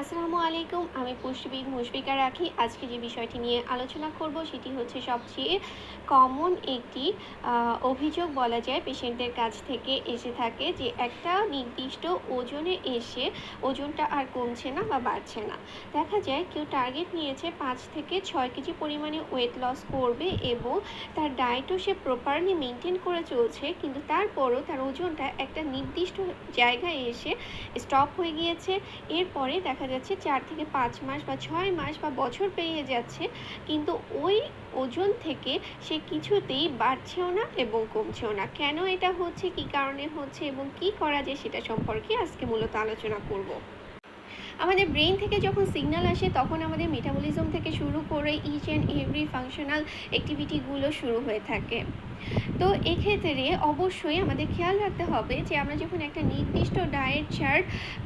আসসালামু আলাইকুম, আমি পুষ্টিবিদ মুশফিকা রাখি। আজকে যে বিষয়টি নিয়ে আলোচনা করব সেটি হচ্ছে সবচেয়ে কমন একটি অভিযোগ বলা যায় পেশেন্টদের কাছ থেকে এসে থাকে যে একটা নির্দিষ্ট ওজনে এসে ওজনটা আর কমছে না বা বাড়ছে না। দেখা যায় কেউ টার্গেট নিয়েছে পাঁচ থেকে ছয় কেজি পরিমাণে ওয়েট লস করবে এবং তার ডায়েটও সে প্রপারলি মেনটেন করে চলছে, কিন্তু তারপরও তার ওজনটা একটা নির্দিষ্ট জায়গায় এসে স্টপ হয়ে গিয়েছে। এরপরে দেখা যাচ্ছে চার থেকে পাঁচ মাস বা ছয় মাস বা বছর পেরিয়ে যাচ্ছে, কিন্তু ওই ওজন থেকে সে কিছুতেই বাড়ছেও না এবং কমছেও না। কেন এটা হচ্ছে, কি কারণে হচ্ছে এবং কি করা যায় সেটা সম্পর্কে আজকে মূলত আলোচনা করব। আমাদের ব্রেন থেকে যখন সিগন্যাল আসে, তখন আমাদের মেটাবলিজম থেকে শুরু করে ইচ অ্যান্ড এভরি ফাংশনাল অ্যাক্টিভিটিগুলো শুরু হয়ে থাকে। তো এক্ষেত্রে অবশ্যই আমাদের খেয়াল রাখতে হবে যে আমরা যখন একটা নির্দিষ্ট ডায়েট চার্ট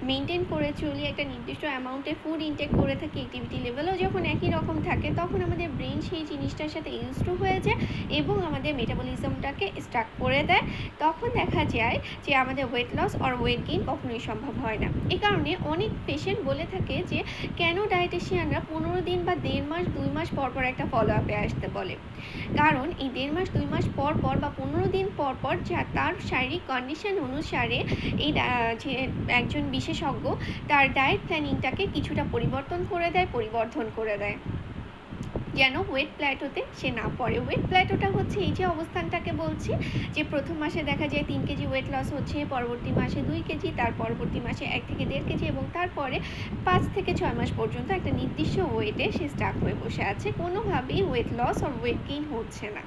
মেনটেন করে চলি, একটা নির্দিষ্ট অ্যামাউন্টে ফুড ইনটেক করে থাকি অ্যাক্টিভিটি লেভেলও যখন একই রকম থাকে, তখন আমাদের ব্রেন সেই জিনিসটার সাথে ইউজ টু হয়ে যায় এবং আমাদের মেটাবলিজমটাকে স্টার্ট করে দেয়। তখন দেখা যায় যে আমাদের ওয়েট লস আর ওয়েট গেইন কখনোই সম্ভব হয় না। এ কারণে অনেক পেশেন্ট বলে থাকে যে, কেন ডায়েটিশিয়ানরা পনেরো দিন বা দেড় মাস, দুই মাস পর পর একটা ফলো আপে আসতে বলে? কারণ এই দেড় মাস, দুই মাস পর পর বা পনেরো দিন পর পর যা তার শারীরিক কন্ডিশন অনুসারে এই যে একজন বিশেষজ্ঞ তার ডায়েট প্ল্যানিংটাকে কিছুটা পরিবর্তন করে দেয়, পরিবর্ধন করে দেয়। যেন ওয়েট প্ল্যাটোতে সে না পড়ে? ওয়েট প্ল্যাটোটা হচ্ছে এই যে অবস্থানটাকে বলছি, যে প্রথম মাসে দেখা যায় তিন কেজি ওয়েট লস হচ্ছে, পরবর্তী মাসে দুই কেজি, তার পরবর্তী মাসে এক থেকে দেড় কেজি এবং তারপরে পাঁচ থেকে ছয় মাস পর্যন্ত একটা নির্দিষ্ট ওয়েটে সে স্টাক হয়ে বসে আছে। কোনোভাবেই ওয়েট লস আর ওয়েট গেইন হচ্ছে না।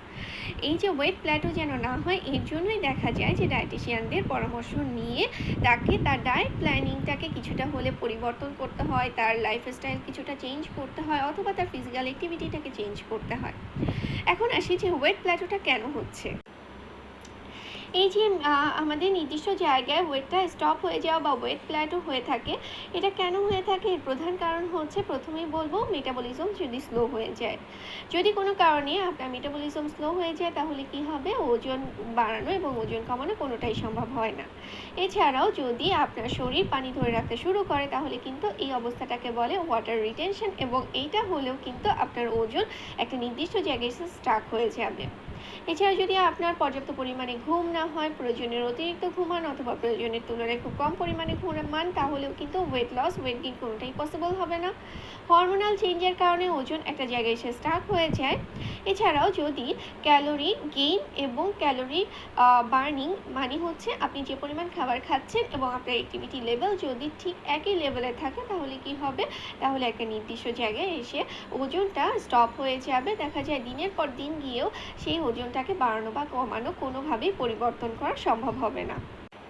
এই যে ওয়েট প্ল্যাটো যেন না হয়, এর জন্যই দেখা যায় যে ডায়েটিশিয়ানদের পরামর্শ নিয়ে তাকে তার ডায়েট প্ল্যানিংটাকে কিছুটা হলে পরিবর্তন করতে হয়, তার লাইফস্টাইল কিছুটা চেঞ্জ করতে হয়, অথবা তার ফিজিক্যাল অ্যাক্টিভিটিটাকে চেঞ্জ করতে হয়। এখন আসি যে ওয়েট প্ল্যাটোটা কেন হচ্ছে? এই যে আমাদের নির্দিষ্ট জায়গায় ওয়েটটা স্টপ হয়ে যাওয়া বা ওয়েট প্ল্যাটো হয়ে থাকে, এটা কেন হয়ে থাকে? এর প্রধান কারণ হচ্ছে প্রথমেই বলব মেটাবলিজম যদি স্লো হয়ে যায়। যদি কোনো কারণে আপনার মেটাবলিজম স্লো হয়ে যায়, তাহলে কি হবে? ওজন বাড়ানো এবং ওজন কমানো কোনোটাই সম্ভব হয় না। এছাড়াও যদি আপনার শরীর পানি ধরে রাখতে শুরু করে, তাহলে কিন্তু এই অবস্থাটাকে বলে ওয়াটার রিটেনশন এবং এইটা হলেও কিন্তু আপনার ওজন একটা নির্দিষ্ট জায়গায় স্টাক হয়ে যাবে। এছাড়া যদি আপনার পর্যাপ্ত পরিমাণে ঘুম না হয় প্রয়োজনের অতিরিক্ত ঘুমান অথবা প্রয়োজনের তুলনায় খুব কম পরিমাণে ঘুমান, তাহলেও কিন্তু ওয়েট লস ওয়েট গেইন কোনোটাই পসিবল হবে না। হরমোনাল চেঞ্জের কারণে ওজন একটা জায়গায় এসে স্টাক হয়ে যায়। এছাড়াও যদি ক্যালোরি গেইন এবং ক্যালোরি বার্নিং মানে হচ্ছে আপনি যে পরিমাণ খাবার খাচ্ছেন এবং আপনার অ্যাক্টিভিটি লেভেল যদি ঠিক একই লেভেলে থাকে, তাহলে কি হবে? তাহলে একটা নির্দিষ্ট জায়গায় এসে ওজনটা স্টপ হয়ে যাবে। দেখা যায় দিনের পর দিন গিয়েও সেই ওজনটাকে বাড়ানো বা কমানো কোনোভাবেই পরিবর্তন করা সম্ভব হবে না।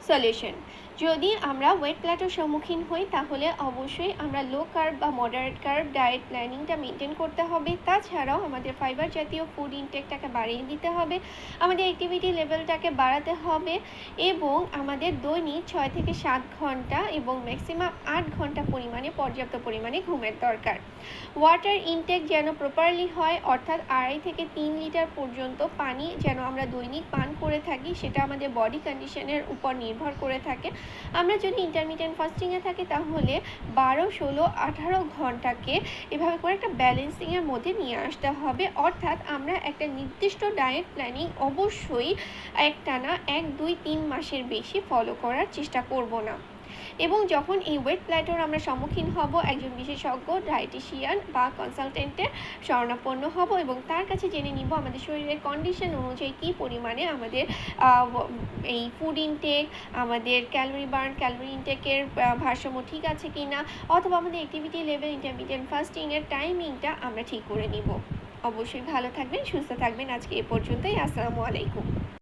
সলিউশন যদি আমরা ওয়েট প্ল্যাটোর সম্মুখীন হই, তাহলে অবশ্যই আমরা লো কার্ব বা মডারেট কার্ব ডায়েট প্ল্যানিংটা মেনটেন করতে হবে। তাছাড়াও আমাদের ফাইবার জাতীয় ফুড ইনটেকটাকে বাড়িয়ে দিতে হবে, আমাদের অ্যাক্টিভিটি লেভেলটাকে বাড়াতে হবে এবং আমাদের দৈনিক ছয় থেকে সাত ঘণ্টা এবং ম্যাক্সিমাম আট ঘণ্টা পরিমাণে, পর্যাপ্ত পরিমাণে ঘুমের দরকার। ওয়াটার ইনটেক যেন প্রপারলি হয়, অর্থাৎ আড়াই থেকে তিন লিটার পর্যন্ত পানি যেন আমরা দৈনিক পান করে থাকি, সেটা আমাদের বডি কন্ডিশনের উপর নির্ভর করে থাকে। আমরা যদি ইন্টারমিডিয়েন্ট ফাস্টিংয়ে থাকি তাহলে বারো, ষোলো, আঠারো ঘন্টাকে এভাবে করে একটা ব্যালেন্সিংয়ের মধ্যে নিয়ে আসতে হবে। অর্থাৎ আমরা একটা নির্দিষ্ট ডায়েট প্ল্যানিং অবশ্যই একটানা এক, দুই, তিন মাসের বেশি ফলো করার চেষ্টা করব না। এবং যখন এই ওয়েট প্ল্যাটোর আমরা সম্মুখীন হব, একজন বিশেষজ্ঞ ডায়েটিশিয়ান বা কনসালটেন্টের শরণাপন্ন হব এবং তার কাছে জেনে নিব আমাদের শরীরের কন্ডিশন অনুযায়ী কী পরিমাণে আমাদের এই ফুড ইনটেক আমাদের ক্যালোরি বার্ন ক্যালোরি ইনটেকের ভারসাম্য ঠিক আছে কি না অথবা আমাদের অ্যাক্টিভিটি লেভেল ইন্টারমিডিয়েন্ট ফাস্টিংয়ের টাইমিংটা আমরা ঠিক করে নিব। অবশ্যই ভালো থাকবেন, সুস্থ থাকবেন। আজকে এ পর্যন্তই। আসসালামু আলাইকুম।